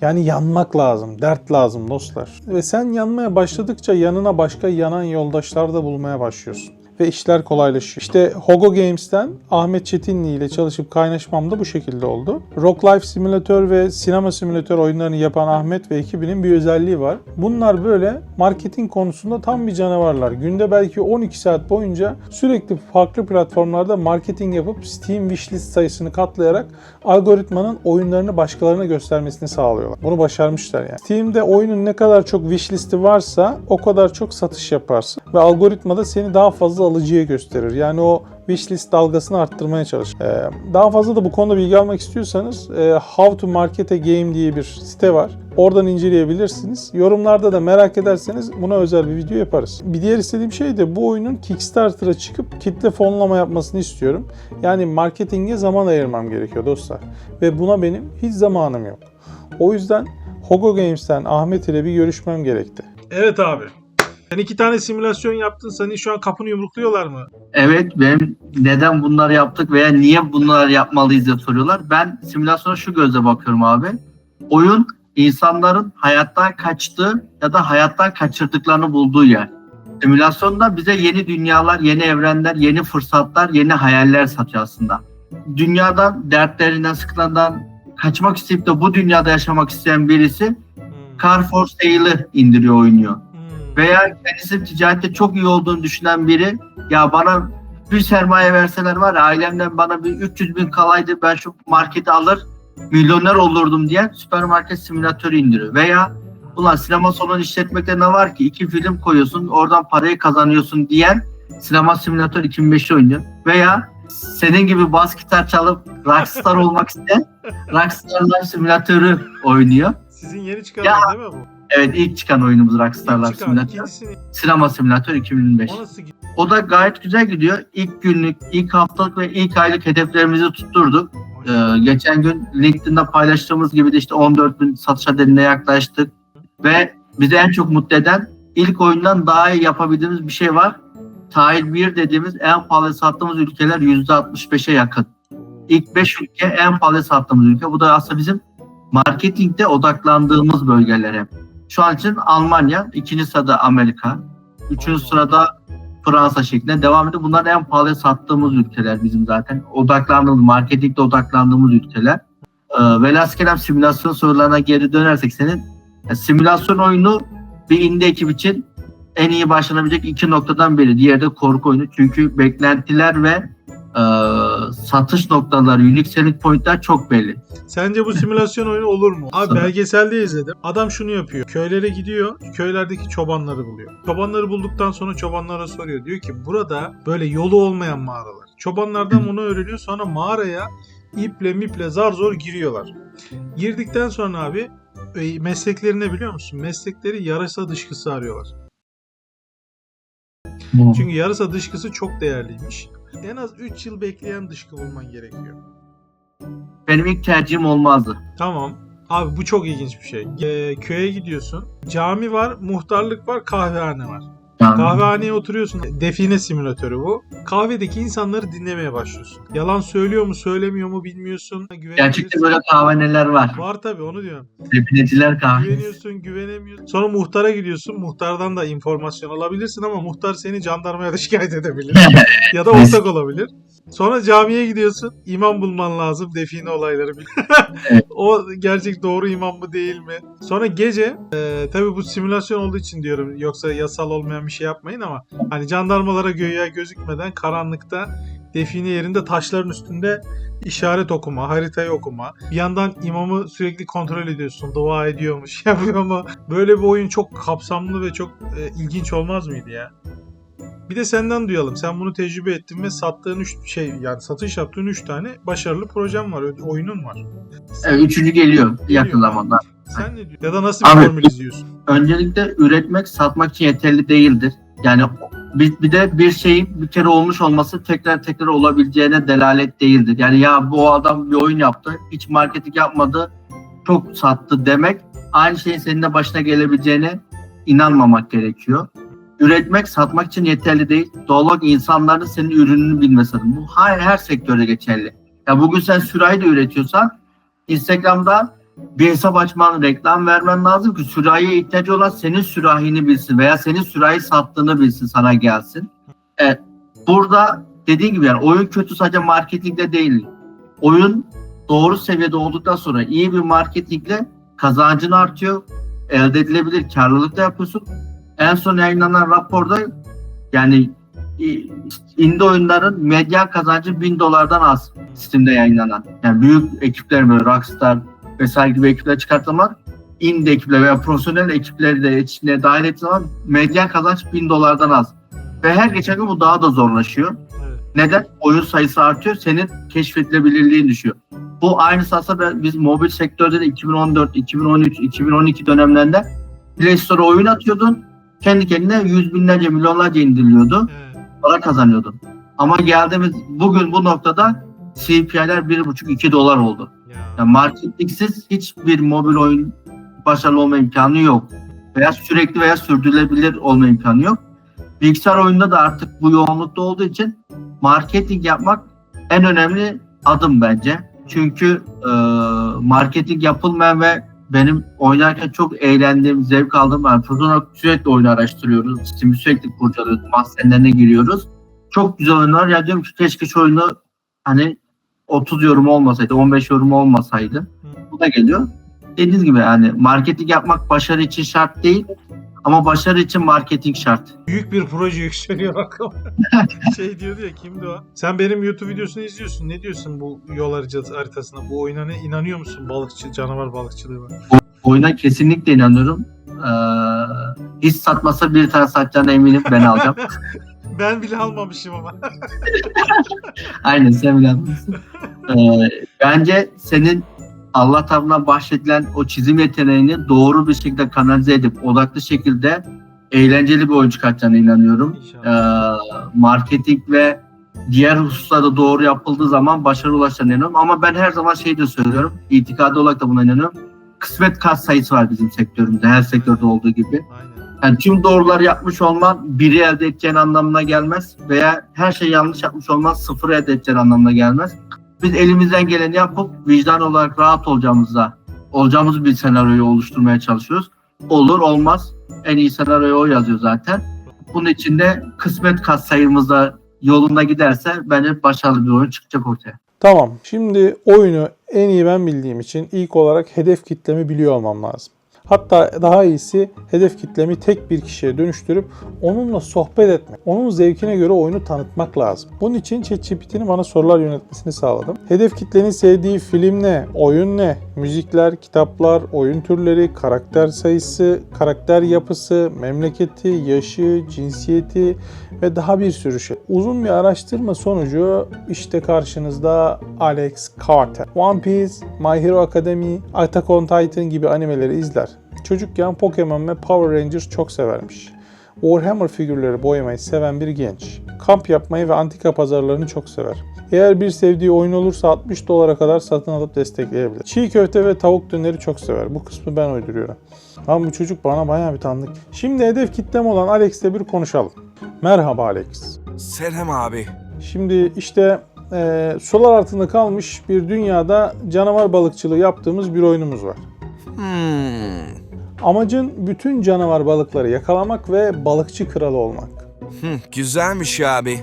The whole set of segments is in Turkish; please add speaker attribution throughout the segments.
Speaker 1: Yani yanmak lazım, dert lazım dostlar. Ve sen yanmaya başladıkça yanına başka yanan yoldaşlar da bulmaya başlıyorsun. Ve işler kolaylaşıyor. İşte Hogo Games'ten Ahmet Çetinli ile çalışıp kaynaşmam da bu şekilde oldu. Rock Life Simulator ve Sinema Simulator oyunlarını yapan Ahmet ve ekibinin bir özelliği var. Bunlar böyle marketing konusunda tam bir canavarlar. Günde belki 12 saat boyunca sürekli farklı platformlarda marketing yapıp Steam wishlist sayısını katlayarak algoritmanın oyunlarını başkalarına göstermesini sağlıyorlar. Bunu başarmışlar yani. Steam'de oyunun ne kadar çok wishlisti varsa o kadar çok satış yaparsın. Ve algoritmada seni daha fazla alıcıya gösterir. Yani o wishlist dalgasını arttırmaya çalışır. Ee, daha fazla da bu konuda bilgi almak istiyorsanız e, How to Market a Game diye bir site var. Oradan inceleyebilirsiniz. Yorumlarda da merak ederseniz buna özel bir video yaparız. Bir diğer istediğim şey de bu oyunun Kickstarter'a çıkıp kitle fonlama yapmasını istiyorum. Yani marketinge zaman ayırmam gerekiyor dostlar. Ve buna benim hiç zamanım yok. O yüzden Hogo Games'ten Ahmet ile bir görüşmem gerekti. Evet abi. Sen iki tane simülasyon yaptın. Seni şu an kapını yumrukluyorlar mı?
Speaker 2: Evet benim neden bunları yaptık veya niye bunları yapmalıyız diye soruyorlar. Ben simülasyona şu gözle bakıyorum abi. Oyun insanların hayattan kaçtığı ya da hayattan kaçırdıklarını bulduğu yer. Simülasyonda bize yeni dünyalar, yeni evrenler, yeni fırsatlar, yeni hayaller satıyor aslında. Dünyadan, dertlerinden, sıkıntılarından kaçmak isteyip de bu dünyada yaşamak isteyen birisi
Speaker 1: Hmm.
Speaker 2: Car for Sale'ı indiriyor, oynuyor. Veya kendisi ticarette çok iyi olduğunu düşünen biri ya bana bir sermaye verseler var ya ailemden bana bir 300 bin kalaydı ben şu marketi alır milyoner olurdum diye süpermarket simülatörü indiriyor. Veya ulan sinema salonu işletmekte ne var ki iki film koyuyorsun oradan parayı kazanıyorsun diyen sinema simülatör 2005'i oynuyor. Veya senin gibi bas gitar çalıp rockstar olmak isteyen Rockstarlar simülatörü oynuyor.
Speaker 1: Sizin yeni çıkan değil mi bu?
Speaker 2: Evet ilk çıkan oyunumuz Rockstarlar
Speaker 1: İlk çıkan,
Speaker 2: simülatörü.
Speaker 1: ikincisini
Speaker 2: Sinema simülatör 2005.
Speaker 1: o nasıl gidiyor?
Speaker 2: O da gayet güzel gidiyor. İlk günlük, ilk haftalık ve ilk aylık hedeflerimizi tutturduk. Ee, geçen gün LinkedIn'de paylaştığımız gibi de işte 14 bin satış adeline yaklaştık. Ve bizi en çok mutlu eden ilk oyundan daha iyi yapabildiğimiz bir şey var. Tahil 1 dediğimiz en pahalı sattığımız ülkeler %65'e yakın. İlk 5 ülke en pahalı sattığımız ülke. Bu da aslında bizim marketingde odaklandığımız bölgeler hep. Şu an için Almanya, ikinci sırada Amerika, üçüncü sırada Fransa şeklinde devam ediyor. Bunlar en pahalı sattığımız ülkeler bizim zaten. Odaklandığımız, marketingde odaklandığımız ülkeler. Ee, velhasıl simülasyon sorularına geri dönersek senin ya simülasyon oyunu bir indie ekip için en iyi başlanabilecek iki noktadan biri. Diğeri de korku oyunu. Çünkü beklentiler ve e, satış noktaları, unique selling pointler çok belli.
Speaker 1: Sence bu simülasyon oyunu olur mu? Abi
Speaker 2: Sana-
Speaker 1: belgeselde izledim. Adam şunu yapıyor. Köylere gidiyor. Köylerdeki çobanları buluyor. Çobanları bulduktan sonra çobanlara soruyor. Diyor ki burada böyle yolu olmayan mağaralar. Çobanlardan bunu öğreniyor. Sonra mağaraya iple miple zar zor giriyorlar. Girdikten sonra abi e, meslekleri ne biliyor musun? Meslekleri yarasa dışkısı arıyorlar. Çünkü yarasa dışkısı çok değerliymiş. En az 3 yıl bekleyen dışkı bulman gerekiyor.
Speaker 2: Benim ilk tercihim olmazdı.
Speaker 1: Tamam. Abi bu çok ilginç bir şey. Ee, köye gidiyorsun. Cami var, muhtarlık var, kahvehane var.
Speaker 2: Yani
Speaker 1: Kahvehaneye oturuyorsun. Define simülatörü bu. Kahvedeki insanları dinlemeye başlıyorsun. Yalan söylüyor mu, söylemiyor mu bilmiyorsun.
Speaker 2: gerçekte böyle kahvehaneler var.
Speaker 1: Var tabii onu diyorum.
Speaker 2: Defineciler kahve.
Speaker 1: Güveniyorsun, güvenemiyorsun. Sonra muhtara gidiyorsun. Muhtardan da informasyon alabilirsin ama muhtar seni jandarmaya da şikayet edebilir. ya da ortak olabilir. Sonra camiye gidiyorsun. İmam bulman lazım. Define olayları o gerçek doğru imam mı değil mi? Sonra gece e, tabii bu simülasyon olduğu için diyorum. Yoksa yasal olmayan bir şey yapmayın ama hani jandarmalara göğe gözükmeden karanlıkta define yerinde taşların üstünde işaret okuma, haritayı okuma. Bir yandan imamı sürekli kontrol ediyorsun. Dua ediyormuş, yapıyor mu? Böyle bir oyun çok kapsamlı ve çok e, ilginç olmaz mıydı ya? Bir de senden duyalım. Sen bunu tecrübe ettin ve sattığın üç şey yani satış yaptığın 3 tane başarılı projem var, oyunun var.
Speaker 2: Evet, üçüncü geliyor yakın
Speaker 1: Geliyor.
Speaker 2: zamanda.
Speaker 1: Sen ne diyorsun? Ya da nasıl bir
Speaker 2: Abi-
Speaker 1: formül izliyorsun?
Speaker 2: Öncelikle üretmek, satmak için yeterli değildir. Yani bir, bir de bir şeyin bir kere olmuş olması tekrar tekrar olabileceğine delalet değildir. Yani ya bu adam bir oyun yaptı, hiç marketing yapmadı, çok sattı demek aynı şeyin senin de başına gelebileceğine inanmamak gerekiyor. Üretmek, satmak için yeterli değil. Doğal insanların senin ürününü bilmesi lazım. Bu her, her sektörde geçerli. Ya bugün sen sürahi de üretiyorsan Instagram'da bir hesap açman, reklam vermen lazım ki sürahiye ihtiyacı olan senin sürahini bilsin veya senin sürahi sattığını bilsin sana gelsin. E, burada dediğim gibi yani oyun kötü sadece marketingde değil. Oyun doğru seviyede olduktan sonra iyi bir marketingle kazancın artıyor. Elde edilebilir karlılık da yapıyorsun. En son yayınlanan raporda yani i- indie oyunların medya kazancı 1000 dolardan az Steam'de yayınlanan. Yani büyük ekipler böyle Rockstar vesaire gibi ekipler çıkartılmak indie ekipler veya profesyonel ekipleri de içine dahil ettiği zaman medya kazanç 1000 dolardan az. Ve her geçen gün bu daha da zorlaşıyor.
Speaker 3: Evet.
Speaker 2: Neden? Oyun sayısı artıyor, senin keşfedilebilirliğin düşüyor. Bu aynısı aslında biz mobil sektörde de 2014, 2013, 2012 dönemlerinde Play Store'a oyun atıyordun. Kendi kendine yüz binlerce, milyonlarca indiriliyordu.
Speaker 3: Evet.
Speaker 2: Para kazanıyordun. Ama geldiğimiz bugün bu noktada CPI'ler 1,5-2 dolar oldu.
Speaker 3: Ya.
Speaker 2: Yani marketingsiz hiçbir mobil oyun başarılı olma imkanı yok. Veya sürekli veya sürdürülebilir olma imkanı yok. Bilgisayar oyunda da artık bu yoğunlukta olduğu için marketing yapmak en önemli adım bence. Çünkü e, marketing yapılmayan ve benim oynarken çok eğlendiğim, zevk aldığım ben olarak sürekli oyunu araştırıyoruz. Steam'i sürekli kurcalıyoruz. Mahzenlerine giriyoruz. Çok güzel oyunlar. Ya diyorum ki keşke şu oyunu hani 30 yorum olmasaydı, 15 yorum olmasaydı. Bu da geliyor. Dediğiniz gibi yani marketing yapmak başarı için şart değil ama başarı için marketing şart.
Speaker 3: Büyük bir proje yükseliyor aklıma. şey diyordu ya kimdi o? Sen benim YouTube videosunu izliyorsun. Ne diyorsun bu yol haritası- haritasına? Bu oyuna ne inanıyor musun? Balıkçı, canavar balıkçılığı var.
Speaker 2: Oyuna kesinlikle inanıyorum. Ee, hiç satmasa bir tane satacağına eminim ben alacağım.
Speaker 3: Ben bile almamışım ama.
Speaker 2: Aynen sen bile haklısın. Ee, bence senin Allah tarafından bahşedilen o çizim yeteneğini doğru bir şekilde kanalize edip odaklı şekilde eğlenceli bir oyun çıkartacağına inanıyorum.
Speaker 3: İnşallah.
Speaker 2: Ee, marketing ve diğer hususlarda doğru yapıldığı zaman başarı ulaşacağına inanıyorum. Ama ben her zaman şey de söylüyorum. İtikadi olarak da buna inanıyorum. Kısmet kat sayısı var bizim sektörümüzde. Her sektörde olduğu gibi.
Speaker 3: Aynen.
Speaker 2: Yani tüm doğruları yapmış olman biri elde edeceğin anlamına gelmez. Veya her şey yanlış yapmış olman sıfır elde edeceğin anlamına gelmez. Biz elimizden geleni yapıp vicdan olarak rahat olacağımızda olacağımız bir senaryoyu oluşturmaya çalışıyoruz. Olur olmaz en iyi senaryoyu o yazıyor zaten. Bunun için de kısmet kat sayımızda yolunda giderse bence başarılı bir oyun çıkacak ortaya.
Speaker 1: Tamam. Şimdi oyunu en iyi ben bildiğim için ilk olarak hedef kitlemi biliyor olmam lazım. Hatta daha iyisi hedef kitlemi tek bir kişiye dönüştürüp onunla sohbet etmek. Onun zevkine göre oyunu tanıtmak lazım. Bunun için ChatGPT'nin bana sorular yönetmesini sağladım. Hedef kitlenin sevdiği film ne, oyun ne, müzikler, kitaplar, oyun türleri, karakter sayısı, karakter yapısı, memleketi, yaşı, cinsiyeti ve daha bir sürü şey. Uzun bir araştırma sonucu işte karşınızda Alex Carter. One Piece, My Hero Academy, Attack on Titan gibi animeleri izler. Çocukken Pokemon ve Power Rangers çok severmiş. Warhammer figürleri boyamayı seven bir genç. Kamp yapmayı ve antika pazarlarını çok sever. Eğer bir sevdiği oyun olursa 60 dolara kadar satın alıp destekleyebilir. Çiğ köfte ve tavuk döneri çok sever. Bu kısmı ben uyduruyorum. Ama bu çocuk bana bayağı bir tanıdık. Şimdi hedef kitlem olan Alex'le bir konuşalım. Merhaba Alex.
Speaker 4: Selam abi.
Speaker 1: Şimdi işte e, sular altında kalmış bir dünyada canavar balıkçılığı yaptığımız bir oyunumuz var.
Speaker 4: Hmm.
Speaker 1: Amacın bütün canavar balıkları yakalamak ve balıkçı kralı olmak.
Speaker 4: Hı, güzelmiş abi.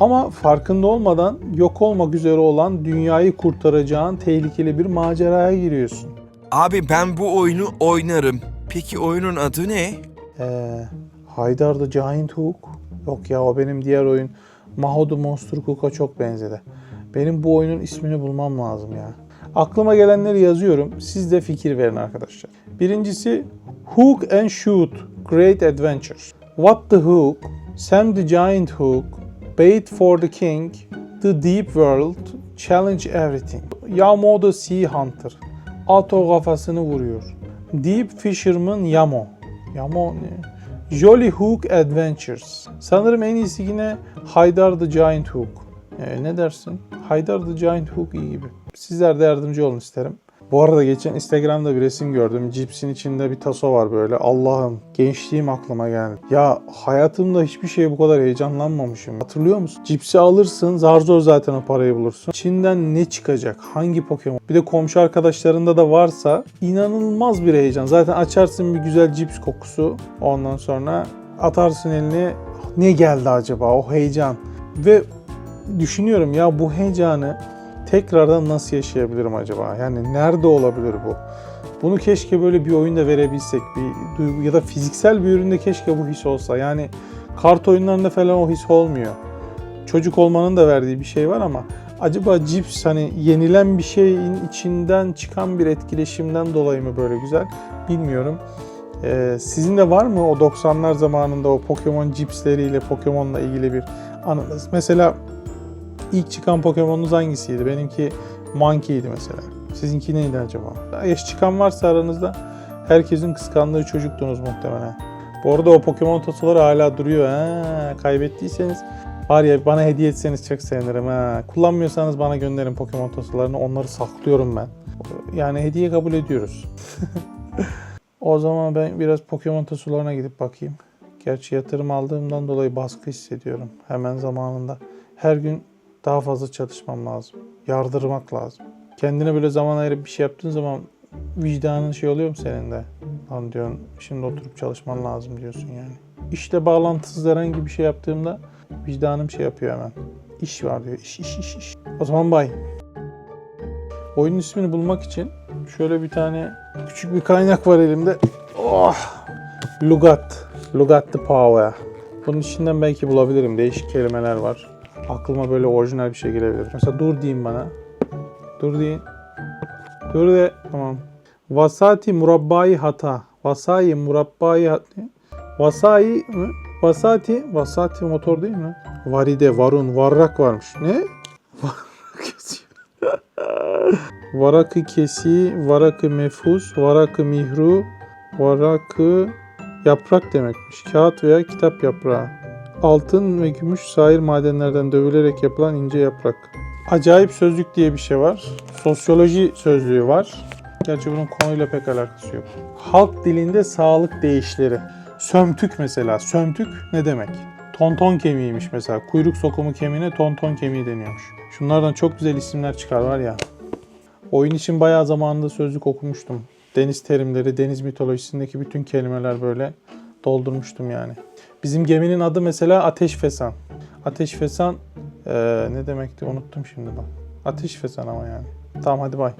Speaker 1: Ama farkında olmadan yok olmak üzere olan dünyayı kurtaracağın tehlikeli bir maceraya giriyorsun.
Speaker 4: Abi ben bu oyunu oynarım. Peki oyunun adı ne?
Speaker 1: Ee, Haydar the Giant Hook. Yok ya o benim diğer oyun Maho the Monster Cook'a çok benzedi. Benim bu oyunun ismini bulmam lazım ya. Aklıma gelenleri yazıyorum. Siz de fikir verin arkadaşlar. Birincisi Hook and Shoot Great Adventure. What the Hook, Sam the Giant Hook, Bait for the King, The Deep World, Challenge Everything. Yamo the Sea Hunter. Ato kafasını vuruyor. Deep Fisherman Yamo. Yamo ne? Jolly Hook Adventures. Sanırım en iyisi yine Haydar the Giant Hook. Ee, ne dersin? Haydar the Giant Hook iyi gibi. Sizler de yardımcı olun isterim. Bu arada geçen Instagram'da bir resim gördüm. Cipsin içinde bir taso var böyle. Allah'ım gençliğim aklıma geldi. Ya hayatımda hiçbir şeye bu kadar heyecanlanmamışım. Hatırlıyor musun? Cipsi alırsın zar zor zaten o parayı bulursun. İçinden ne çıkacak? Hangi Pokemon? Bir de komşu arkadaşlarında da varsa inanılmaz bir heyecan. Zaten açarsın bir güzel cips kokusu. Ondan sonra atarsın eline ne geldi acaba o heyecan. Ve düşünüyorum ya bu heyecanı tekrardan nasıl yaşayabilirim acaba? Yani nerede olabilir bu? Bunu keşke böyle bir oyunda verebilsek. Bir duygu ya da fiziksel bir üründe keşke bu his olsa. Yani kart oyunlarında falan o his olmuyor. Çocuk olmanın da verdiği bir şey var ama acaba cips hani yenilen bir şeyin içinden çıkan bir etkileşimden dolayı mı böyle güzel bilmiyorum. Ee, sizin de var mı o 90'lar zamanında o Pokemon cipsleriyle Pokemon'la ilgili bir anınız? Mesela ilk çıkan Pokemon'unuz hangisiydi? Benimki Monkey'di mesela. Sizinki neydi acaba? Yaş çıkan varsa aranızda herkesin kıskandığı çocuktunuz muhtemelen. Bu arada o Pokemon tosuları hala duruyor. Ha, kaybettiyseniz var ya bana hediye etseniz çok sevinirim. Ha. Kullanmıyorsanız bana gönderin Pokemon tosularını. Onları saklıyorum ben. Yani hediye kabul ediyoruz. o zaman ben biraz Pokemon tosularına gidip bakayım. Gerçi yatırım aldığımdan dolayı baskı hissediyorum. Hemen zamanında. Her gün daha fazla çalışmam lazım. Yardırmak lazım. Kendine böyle zaman ayırıp bir şey yaptığın zaman vicdanın şey oluyor mu senin de? Lan diyorsun şimdi oturup çalışman lazım diyorsun yani. İşle bağlantısız herhangi bir şey yaptığımda vicdanım şey yapıyor hemen. İş var diyor. İş iş iş iş. O zaman bay. Oyunun ismini bulmak için şöyle bir tane küçük bir kaynak var elimde. Oh! Lugat. Lugat the Power. Bunun içinden belki bulabilirim. Değişik kelimeler var. Aklıma böyle orijinal bir şey gelebilir. Mesela dur diyeyim bana. Dur deyin. Dur de. Tamam. Vasati murabbai hata. Vasai murabbai hata. Vasai mi? Vasati. Vasati motor değil mi? Varide, varun, varrak varmış. Ne? Varakı kesi, varakı mefus, varakı mihru, varakı yaprak demekmiş. Kağıt veya kitap yaprağı. Altın ve gümüş sair madenlerden dövülerek yapılan ince yaprak. Acayip sözlük diye bir şey var. Sosyoloji sözlüğü var. Gerçi bunun konuyla pek alakası yok. Halk dilinde sağlık değişleri. Sömtük mesela. Sömtük ne demek? Tonton kemiğiymiş mesela. Kuyruk sokumu kemiğine tonton kemiği deniyormuş. Şunlardan çok güzel isimler çıkar var ya. Oyun için bayağı zamanında sözlük okumuştum. Deniz terimleri, deniz mitolojisindeki bütün kelimeler böyle doldurmuştum yani. Bizim geminin adı mesela Ateş Fesan. Ateş Fesan eee, ne demekti unuttum şimdi bak. Ateş Fesan ama yani. Tamam hadi bay.